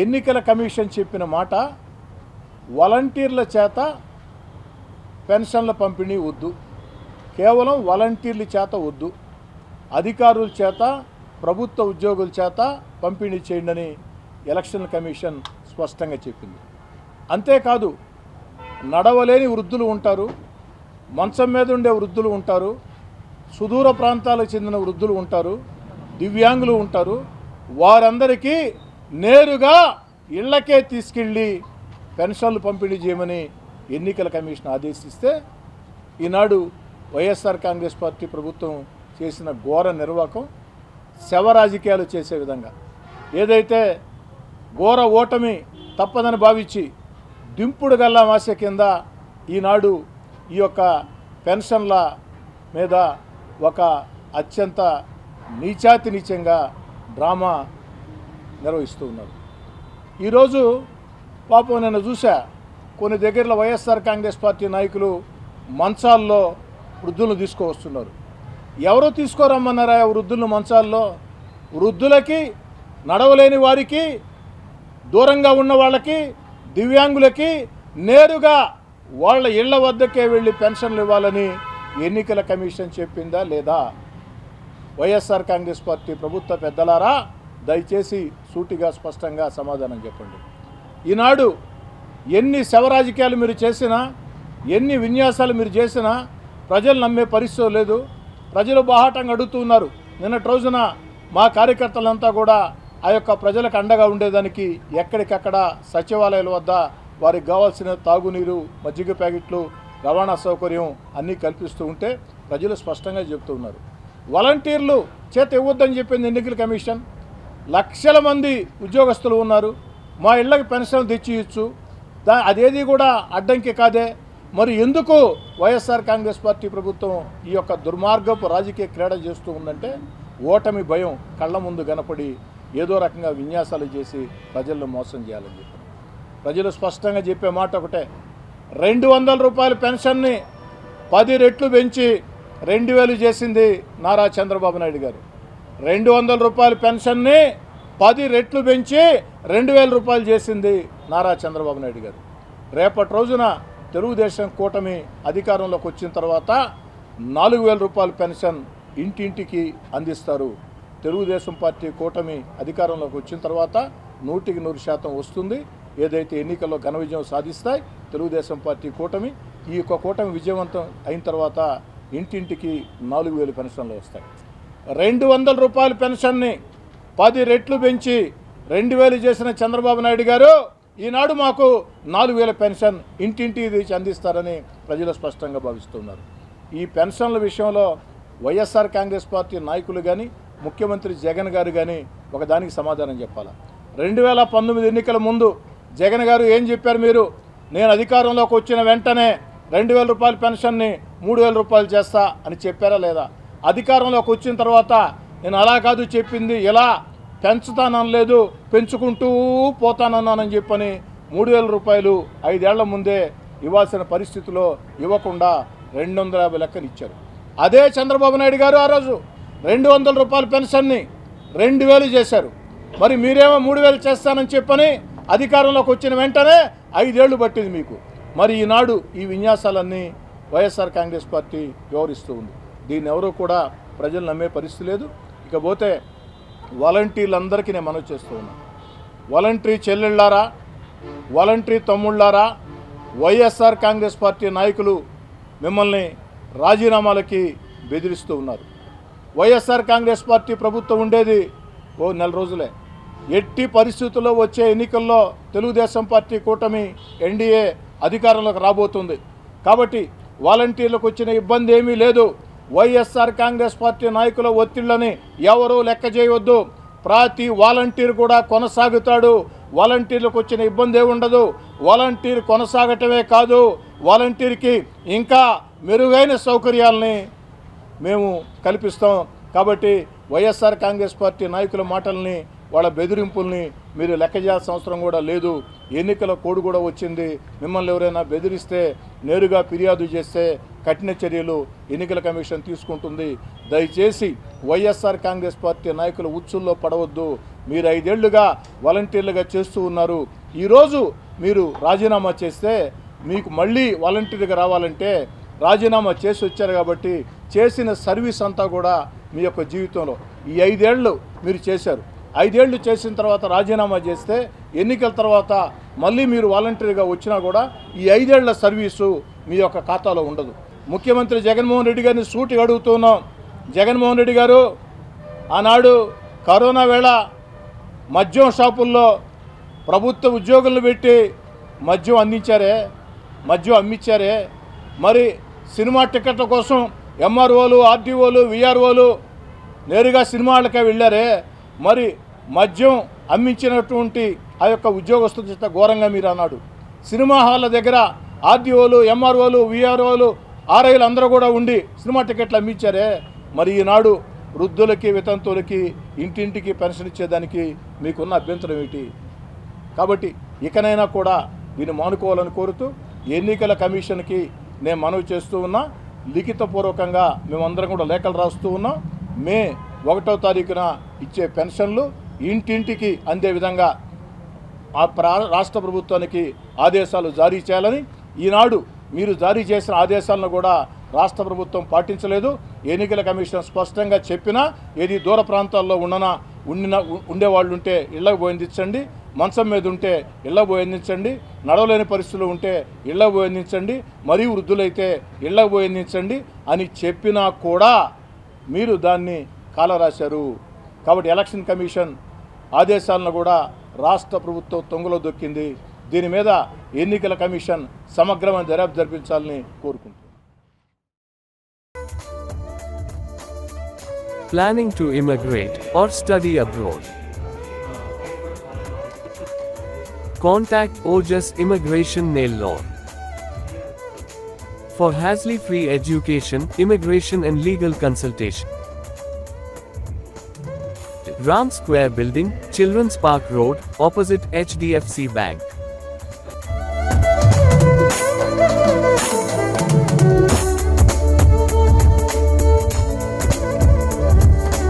ఎన్నికల కమిషన్ చెప్పిన మాట వాలంటీర్ల చేత పెన్షన్ల పంపిణీ వద్దు. కేవలం వాలంటీర్ల చేత వద్దు. అధికారుల చేత ప్రభుత్వ ఉద్యోగుల చేత పంపిణీ చేయండి అని ఎలక్షన్ కమిషన్ స్పష్టంగా చెప్పింది. అంతేకాదు నడవలేని వృద్ధులు ఉంటారు మంచం మీద ఉండే వృద్ధులు ఉంటారు సుదూర ప్రాంతాలకు చెందిన వృద్ధులు ఉంటారు దివ్యాంగులు ఉంటారు. వారందరికీ నేరుగా ఇళ్ళకే తీసుకెళ్ళి పెన్షన్లు పంపిణీ చేయమని ఎన్నికల కమిషన్ ఆదేశిస్తే ఈనాడు వైఎస్ఆర్ కాంగ్రెస్ పార్టీ ప్రభుత్వం చేసిన ఘోర నిర్వాహకం శవ రాజకీయాలు చేసే విధంగా. ఏదైతే ఘోర ఓటమి తప్పదని భావించి దింపుడు గల్లా మాస కింద ఈనాడు ఈ యొక్క పెన్షన్ల మీద ఒక అత్యంత నీచాతి నీచంగా డ్రామా నిర్వహిస్తూ ఉన్నారు. ఈరోజు పాపం నేను చూసా కొన్ని దగ్గరలో వైఎస్ఆర్ కాంగ్రెస్ పార్టీ నాయకులు మంచాల్లో వృద్ధులను తీసుకువస్తున్నారు. ఎవరు తీసుకోరమ్మన్నారా ఆ వృద్ధులను మంచాల్లో? వృద్ధులకి నడవలేని వారికి దూరంగా ఉన్న వాళ్ళకి దివ్యాంగులకి నేరుగా వాళ్ళ ఇళ్ళ వద్దకే వెళ్ళి పెన్షన్లు ఇవ్వాలని ఎన్నికల కమిషన్ చెప్పిందా లేదా? వైఎస్ఆర్ కాంగ్రెస్ పార్టీ ప్రభుత్వ పెద్దలారా? దయచేసి సూటిగా స్పష్టంగా సమాధానం చెప్పండి. ఈనాడు ఎన్ని శవరాజకీయాలు మీరు చేసినా ఎన్ని విన్యాసాలు మీరు చేసినా ప్రజలు నమ్మే పరిస్థితి లేదు. ప్రజలు బాహాటంగా అడుగుతున్నారు నిన్నటి రోజున మా కార్యకర్తలంతా కూడా ఆ యొక్క ప్రజలకు అండగా ఉండేదానికి ఎక్కడికక్కడ సచివాలయాల వద్ద వారికి కావాల్సిన తాగునీరు మజ్జిగ ప్యాకెట్లు రవాణా సౌకర్యం అన్నీ కల్పిస్తూ ఉంటే ప్రజలు స్పష్టంగా చెబుతున్నారు వాలంటీర్లు చేత ఇవ్వద్దని చెప్పింది ఎన్నికల కమిషన్. లక్షల మంది ఉద్యోగస్తులు ఉన్నారు. మా ఇళ్ళకి పెన్షన్లు తెచ్చియచ్చు. దా అదేది కూడా అడ్డంకి కాదే. మరి ఎందుకు వైఎస్ఆర్ కాంగ్రెస్ పార్టీ ప్రభుత్వం ఈ యొక్క దుర్మార్గపు రాజకీయ క్రీడ చేస్తూ ఉందంటే ఓటమి భయం కళ్ళ ముందు కనపడి ఏదో రకంగా విన్యాసాలు చేసి ప్రజలను మోసం చేయాలని చెప్పారు. ప్రజలు స్పష్టంగా చెప్పే మాట ఒకటే. రెండు వందల రూపాయల పెన్షన్ని పది రెట్లు పెంచి రెండు వేలు చేసింది నారా చంద్రబాబు నాయుడు గారు. రెండు వందల రూపాయల పెన్షన్ని పది రెట్లు పెంచి రెండు వేల రూపాయలు చేసింది నారా చంద్రబాబు నాయుడు గారు. రేపటి రోజున తెలుగుదేశం కూటమి అధికారంలోకి వచ్చిన తర్వాత నాలుగు వేల రూపాయల పెన్షన్ ఇంటింటికి అందిస్తారు. తెలుగుదేశం పార్టీ కూటమి అధికారంలోకి వచ్చిన తర్వాత నూటికి నూరు శాతం వస్తుంది. ఏదైతే ఎన్నికల్లో ఘన విజయం సాధిస్తాయి తెలుగుదేశం పార్టీ కూటమి ఈ యొక్క కూటమి విజయవంతం అయిన తర్వాత ఇంటింటికి నాలుగు వేలు పెన్షన్లు వస్తాయి. రెండు వందల రూపాయల పెన్షన్ని పది రెట్లు పెంచి రెండు వేలు చేసిన చంద్రబాబు నాయుడు గారు ఈనాడు మాకు నాలుగు వేల పెన్షన్ ఇంటింటి అందిస్తారని ప్రజలు స్పష్టంగా భావిస్తున్నారు. ఈ పెన్షన్ల విషయంలో వైఎస్ఆర్ కాంగ్రెస్ పార్టీ నాయకులు కానీ ముఖ్యమంత్రి జగన్ గారు కానీ ఒకదానికి సమాధానం చెప్పాలా. రెండు వేల పంతొమ్మిది ఎన్నికల ముందు జగన్ గారు ఏం చెప్పారు మీరు? నేను అధికారంలోకి వచ్చిన వెంటనే రెండు వేల రూపాయల పెన్షన్ని మూడు వేల రూపాయలు చేస్తా అని చెప్పారా లేదా? అధికారంలోకి వచ్చిన తర్వాత నేను అలా కాదు చెప్పింది ఇలా పెంచుతాననలేదు పెంచుకుంటూ పోతానన్నానని చెప్పని మూడు వేల రూపాయలు ఐదేళ్ళ ముందే ఇవ్వాల్సిన పరిస్థితిలో ఇవ్వకుండా రెండు వందల యాభై లెక్కలు ఇచ్చారు. అదే చంద్రబాబు నాయుడు గారు ఆ రోజు రెండు వందల రూపాయల పెన్షన్ని రెండు వేలు చేశారు. మరి మీరేమో మూడు వేలు చేస్తానని చెప్పని అధికారంలోకి వచ్చిన వెంటనే ఐదేళ్ళు పట్టింది మీకు. మరి ఈనాడు ఈ విన్యాసాలన్నీ వైఎస్ఆర్ కాంగ్రెస్ పార్టీ వివరిస్తూ ఉంది. దీన్ని ఎవరూ కూడా ప్రజలు నమ్మే పరిస్థితి లేదు. ఇకపోతే వాలంటీర్లందరికీ నేను మనవి చేస్తూ ఉన్నాను వాలంటరీ చెల్లెళ్ళారా? వాలంటరీ తమ్ముళ్ళారా? వైఎస్ఆర్ కాంగ్రెస్ పార్టీ నాయకులు మిమ్మల్ని రాజీనామాలకి బెదిరిస్తూ ఉన్నారు. వైఎస్ఆర్ కాంగ్రెస్ పార్టీ ప్రభుత్వం ఉండేది ఓ నెల రోజులే. ఎట్టి పరిస్థితుల్లో వచ్చే ఎన్నికల్లో తెలుగుదేశం పార్టీ కూటమి ఎన్డీఏ అధికారంలోకి రాబోతుంది. కాబట్టి వాలంటీర్లకు వచ్చిన ఇబ్బంది ఏమీ లేదు. వైఎస్ఆర్ కాంగ్రెస్ పార్టీ నాయకుల ఒత్తిళ్ళని ఎవరూ లెక్క చేయవద్దు. ప్రతి వాలంటీర్ కూడా కొనసాగుతాడు. వాలంటీర్లకు వచ్చిన ఇబ్బంది ఉండదు. వాలంటీర్ కొనసాగటమే కాదు వాలంటీర్కి ఇంకా మెరుగైన సౌకర్యాలని మేము కల్పిస్తాం. కాబట్టి వైఎస్ఆర్ కాంగ్రెస్ పార్టీ నాయకుల మాటల్ని వాళ్ళ బెదిరింపుల్ని మీరు లెక్క చేయాల్సిన అవసరం కూడా లేదు. ఎన్నికల కోడ్ కూడా వచ్చింది. మిమ్మల్ని ఎవరైనా బెదిరిస్తే నేరుగా ఫిర్యాదు చేస్తే కఠిన చర్యలు ఎన్నికల కమిషన్ తీసుకుంటుంది. దయచేసి వైఎస్ఆర్ కాంగ్రెస్ పార్టీ నాయకులు ఉచ్చుల్లో పడవద్దు. మీరు ఐదేళ్ళుగా వాలంటీర్లుగా చేస్తూ ఉన్నారు. ఈరోజు మీరు రాజీనామా చేస్తే మీకు మళ్ళీ వాలంటీర్గా రావాలంటే రాజీనామా చేసి వచ్చారు కాబట్టి చేసిన సర్వీస్ అంతా కూడా మీ యొక్క జీవితంలో. ఈ ఐదేళ్ళు మీరు చేశారు. ఐదేళ్ళు చేసిన తర్వాత రాజీనామా చేస్తే ఎన్నికల తర్వాత మళ్ళీ మీరు వాలంటరీగా వచ్చినా కూడా ఈ ఐదేళ్ళ సర్వీసు మీ యొక్క ఖాతాలో ఉండదు. ముఖ్యమంత్రి జగన్మోహన్ రెడ్డి గారిని సూటి అడుగుతున్నాం జగన్మోహన్ రెడ్డి గారు ఆనాడు కరోనా వేళ మద్యం షాపుల్లో ప్రభుత్వ ఉద్యోగులను పెట్టి మద్యం అందించారే మద్యం అమ్మించారే. మరి సినిమా టికెట్ల కోసం ఎంఆర్ఓలు ఆర్టీఓలు విఆర్ఓలు నేరుగా సినిమాలకే వెళ్ళారే. మరి మద్యం అమ్మించినటువంటి ఆ యొక్క ఉద్యోగస్తుల చేత ఘోరంగా మీరు అన్నాడు. సినిమా హాళ్ళ దగ్గర ఆర్టీఓలు ఎంఆర్ఓలు విఆర్ఓలు ఆర్ఐలు అందరూ కూడా ఉండి సినిమా టికెట్లు అమ్మించారే. మరి ఈనాడు వృద్ధులకి వితంతువులకి ఇంటింటికి పెన్షన్ ఇచ్చేదానికి మీకున్న అభ్యంతరం ఏమిటి? కాబట్టి ఇకనైనా కూడా దీన్ని మానుకోవాలని కోరుతూ ఎన్నికల కమిషన్కి నేను మనవి చేస్తూ ఉన్నా లిఖితపూర్వకంగా మేమందరం కూడా లేఖలు రాస్తూ ఉన్నాం. మే ఒకటో తారీఖున ఇచ్చే పెన్షన్లు ఇంటింటికి అందే విధంగా ఆ ప్రా- రాష్ట్ర ప్రభుత్వానికి ఆదేశాలు జారీ చేయాలని ఈనాడు మీరు జారీ చేసిన ఆదేశాలను కూడా రాష్ట్ర ప్రభుత్వం పాటించలేదు. ఎన్నికల కమిషన్ స్పష్టంగా చెప్పినా ఏది దూర ప్రాంతాల్లో ఉండనా ఉండిన ఉండేవాళ్ళు ఉంటే ఇళ్ళకు పోయిందించండి మంచం మీద ఉంటే ఇళ్ళకు పోయిందించండి నడవలేని పరిస్థితులు ఉంటే ఇళ్ళకు పోయిందించండి మరీ వృద్ధులైతే ఇళ్ళకు పోయిందించండి అని చెప్పినా కూడా మీరు దాన్ని కాలరాశారు కాబట్టి ఎలక్షన్ కమిషన్ ఆదేశాలను కూడా రాష్ట్ర ప్రభుత్వం తొంగలో దొక్కింది దీని మీద ఎన్నికల కమిషన్ సమగ్రమైన దర్యాప్తు జరిపించాలని కోరుకుంటున్నాను Planning to immigrate or study abroad. Contact OJAS Immigration Nail Law. For Hasley free education, immigration and legal consultation. Ram Square Building, Children's Park Road, opposite HDFC Bank.